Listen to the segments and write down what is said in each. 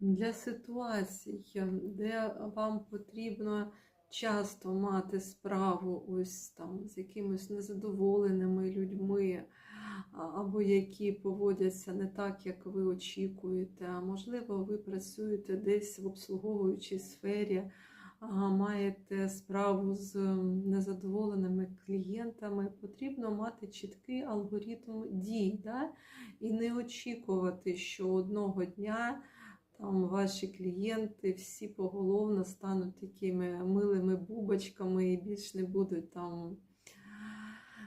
для ситуацій, де вам потрібно часто мати справу ось там з якимись незадоволеними людьми, або які поводяться не так, як ви очікуєте. Можливо, ви працюєте десь в обслуговуючій сфері, маєте справу з незадоволеними клієнтами. Потрібно мати чіткий алгоритм дій, да? і не очікувати, що одного дня там ваші клієнти всі поголовно стануть такими милими бубочками і більш не будуть там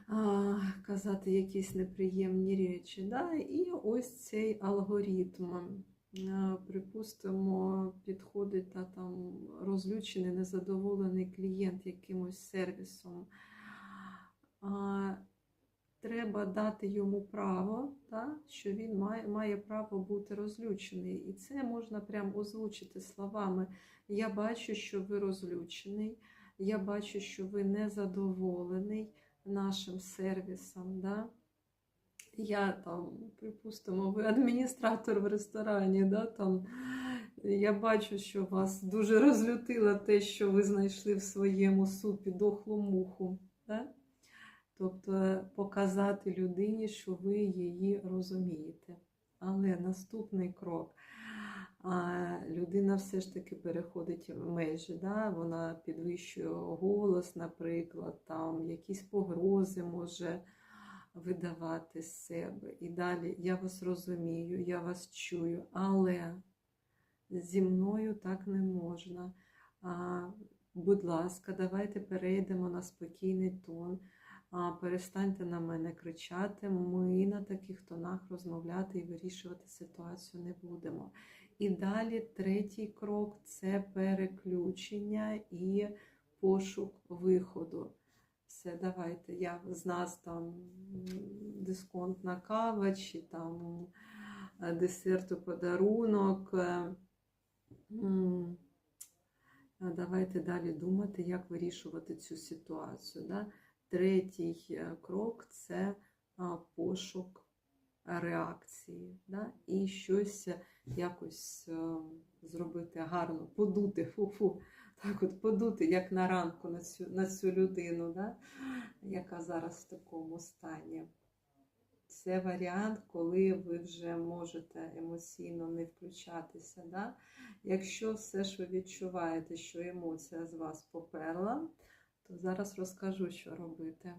а, казати якісь неприємні речі. Да? І ось цей алгоритм. Припустимо, підходить та, там, розлючений, незадоволений клієнт якимось сервісом. Треба дати йому право, та, що він має, має право бути розлючений. І це можна прям озвучити словами. Я бачу, що ви розлючений, я бачу, що ви незадоволений нашим сервісом. Да? Я там, припустимо, ви адміністратор в ресторані, да, там, я бачу, що вас дуже розлютило те, що ви знайшли в своєму супі дохлу муху. Да? Тобто показати людині, що ви її розумієте. Але наступний крок. А людина все ж таки переходить межі, да? вона підвищує голос, наприклад, там якісь погрози може видавати з себе. І далі я вас розумію, я вас чую, але зі мною так не можна. А, будь ласка, давайте перейдемо на спокійний тон. Перестаньте на мене кричати. Ми на таких тонах розмовляти і вирішувати ситуацію не будемо. І далі третій крок це переключення і пошук виходу. Все, давайте. Я з нас там дисконтна кава чи там е, десерт у подарунок. е, Давайте далі думати, як вирішувати цю ситуацію. Да? Третій е, крок це пошук реакції. Да? І щось якось е, зробити гарно, подути, фу-фу, так от подути, як на ранку на цю, на цю людину, да? яка зараз в такому стані. Це варіант, коли ви вже можете емоційно не включатися. Да? Якщо все ж ви відчуваєте, що емоція з вас поперла, зараз розкажу, що робити.